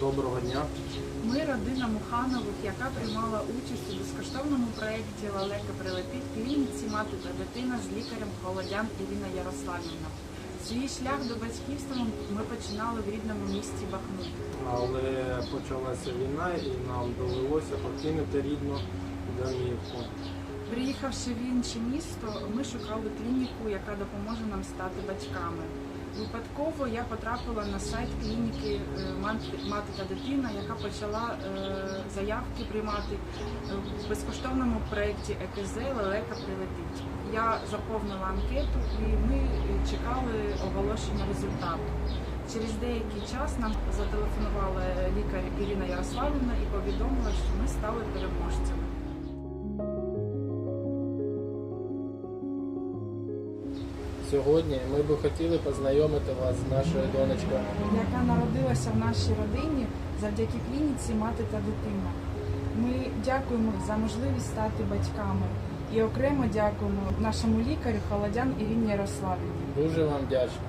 Доброго дня. Ми родина Муханових, яка приймала участь у безкоштовному проєкті Лелека прилетить клініці мати та дитина з лікарем Холодян Ірина Ярославівна. Свій шлях до батьківства ми починали в рідному місті Бахмут. Але почалася війна і нам довелося покинути рідну домівку. Приїхавши в інше місто, ми шукали клініку, яка допоможе нам стати батьками. Випадково я потрапила на сайт клініки е, «Мати- та дитина, яка почала е, заявки приймати е, в безкоштовному проєкті ЕКЗ Лелека прилетить. Я заповнила анкету і ми чекали оголошення результату. Через деякий час нам зателефонувала лікар Ірина Ярославівна і повідомила, що ми стали переможцями. Сьогодні ми би хотіли познайомити вас з нашою донечкою. яка народилася в нашій родині завдяки клініці мати та дитина. Ми дякуємо за можливість стати батьками і окремо дякуємо нашому лікарю Холодян Ірині Ярославівні. Дуже вам вдячні.